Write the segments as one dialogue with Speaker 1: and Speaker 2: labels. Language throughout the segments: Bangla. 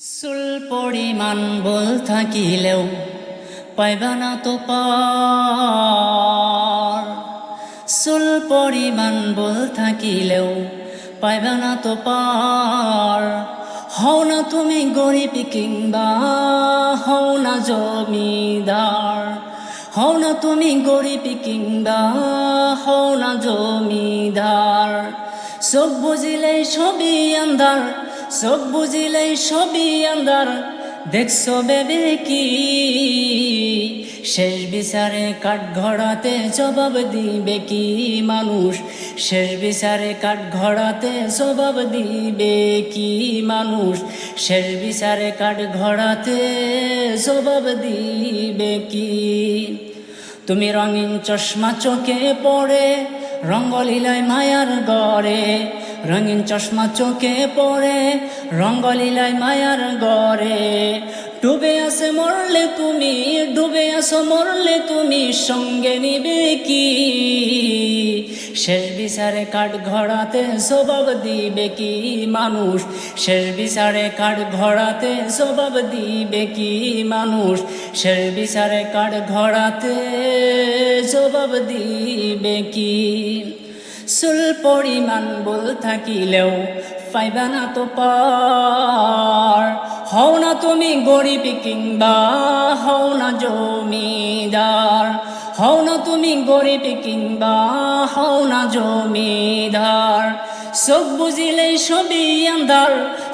Speaker 1: সুল পরিমাণ বল থাকিলেও পাইবা না তো সুল পরিমাণ বল থাকিলেও পাইবা না তো পার হও না তুমি গরিব কিংবা, হও না জমিদার হও না তুমি গরিব কিংবা, হও না জমিদার সব বুঝিলেই সবই আন্ধার সব বুঝিলেই সবই আন্ধার। দেখছ বেবে কি? শেষ বিচারে কাঠ ঘড়াতে জবাব দিবে কি মানুষ? শেষ বিচারে কাঠ ঘড়াতে জবাব দিবে কি মানুষ? শেষ বিচারে কাঠ ঘড়াতে জবাব দিবে কি? তুমি রঙিন চশমা চোখে পড়ে, রঙ্গলীলায় মায়ার গড়ে রঙিন চশমা চোখে পড়ে, রঙ্গলীলায় মায়ার গড়ে। ডুবে আসে মরলে তুমি, ডুবে আসো মরলে তুমি, সঙ্গে নিবে কি? শেষ বিচারে কাঠ ঘড়াতে স্বভাব দিবে কি মানুষ? শেষ বিচারে কাঠ ঘড়াতে স্বভাব দিবে কি মানুষ? শেষ বিচারে কাঠ ঘড়াতে জবাব দিবে কি? সুল পরিমাণ বল থাকিলেও পাইবা না তো পার হও না তুমি গরিব কিংবা হও না না তুমি গরিব কিংবা হও না জমিদার। সব বুঝিলেই সবই আন্ধার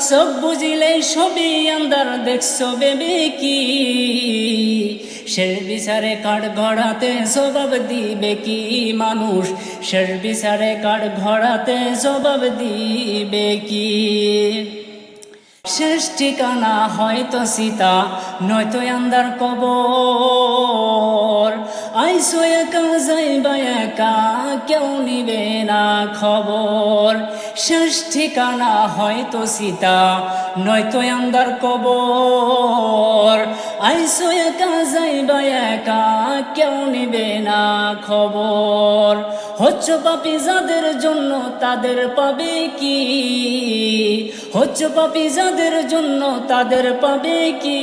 Speaker 1: সব বুঝিলেই সবই আন্ধার, দেখছ বেবে কি? শেষ বিচারে কাঠ ঘড়াতে জবাব দিবে কি মানুষ? শেষ বিচারে কাঠ ঘড়াতে জবাব দিবে কি? শেষ ঠিকানা হয়তো সীতা, নয়তো আন্দার কবর। আইসো একা, যাইবা একা, কেউ নিবে না খবর। শেষ ঠিকানা হয়তো সীতা, নয়তো আন্দার কবর। আইসো একা, যাইবা একা, কেউ নিবে না খবর। হচ্ছ পাপি যাদের জন্য তাদের পাবে কি? হচ্ছ পাপি যাদের জন্য তাদের পাবে কি?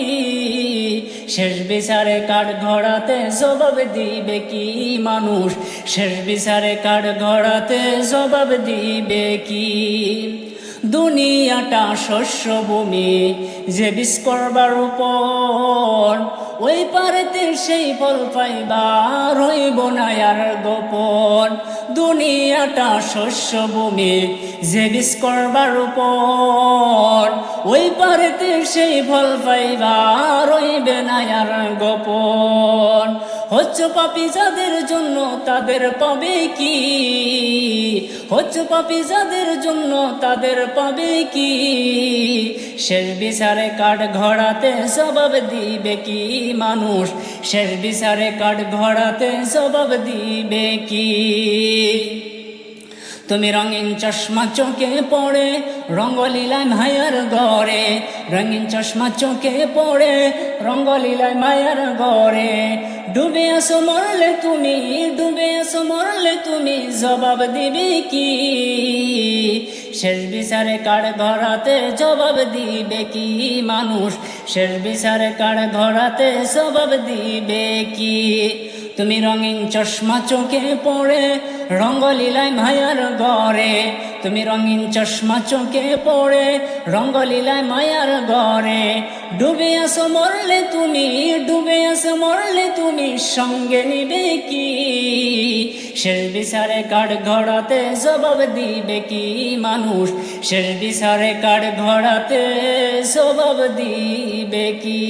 Speaker 1: শেষ বিচারে কাঠ ঘোড়াতে জবাব দিবে কি মানুষ? শেষ বিচারে কাঠ ঘোড়াতে জবাব দিবে কি? দুনিয়াটা শস্য ভূমি যে বিষ করবার উপর ওই পারেতে সেই ফল পাইবা, রইব না আর গোপন। দুনিয়াটা শস্য ভূমি, যে বিষ করবার উপর। ওই পারেতে সেই ফল পাইবা, রইবে না আর গোপন। হচ্ছ পাপি যাদের জন্য, তাদের পাবে কি? হচ্ছ পাপি যাদের জন্য, তাদের পাবে কি? শেষ বিচারে কাঠ ঘড়াতে জবাব দিবে কি মানুষ? শেষ বিচারে কাঠ ঘড়াতে জবাব দিবে কি? তুমি রঙিন চশমা চোখে পড়ে, রঙ্গলীলায় মায়ার গড়ে রঙিন চশমা চোখে পড়ে, রঙ্গলীলায় মায়ার গড়ে ডুবে আসো মরলে তুমি, ডুবে আসো মরলে তুমি, জবাব দিবে কি? শেষ বিচারে কার ঘরাতে জবাব দিবে কি মানুষ? শেষ বিচারে কার ঘরাতে জবাব দিবে কি? তুমি রঙিন চশমা চোখে পড়ে, রঙ্গলীলায় মায়ার গড়ে তুমি রঙিন চশমা চোখে পড়ে, রঙ্গলীলায় মায়ার গড়ে ডুবে আসো মরলে তুমি, ডুবে আসো মরলে তুমি সঙ্গে নিবে কি? শেষ বিচারে কাঠ ঘোড়াতে জবাব দিবে কি মানুষ? শেষ বিচারে কাঠ ঘোড়াতে জবাব দিবে কি?